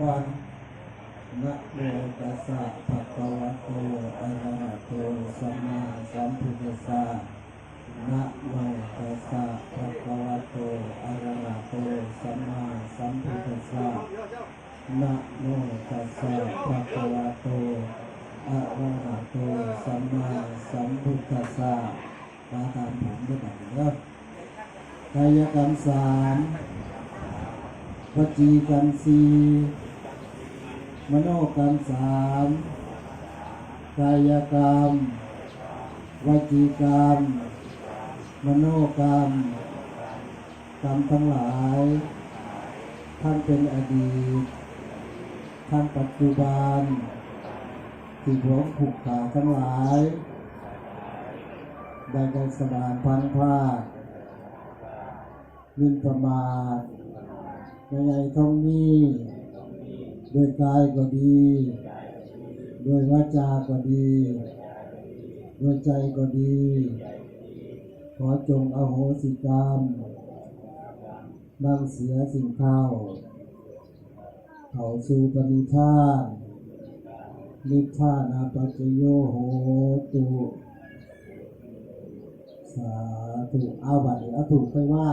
ก่อนนะโมตัสสะภะคะวะโตอะระหะโตสัมมาสัมพุทธัสสะนะโมตัสสะภะคะวะโตอะระหะโตสัมมาสัมพุทธัสสะนะโมตัสสะภะคะวะโตอะระหะโตสัมมาสัมพุทธัสสะมาตามผมด้วยกันเด้อกายกรรมสาม วจีกรรมสี่มโนกรรมสามกายกรรม วจีกรรม มโนกรรม กรรมทั้งหลาย ท่านเป็นอดีต ท่านปัจจุบันที่ผมผูกขาทั้งหลายได้ได้สดานพังพลาดมินประมาท ในไงท่องนี้โดยกายก็ดี โดยวาจาก็ดี โดยใจก็ดี ขอจงอโหสิกรรมนำเสียสิ่งเท่าเขาสู่ปณิธานนิพพานาปัจโยโหตุสาธุเอาบัตรเอาถูกไปว่า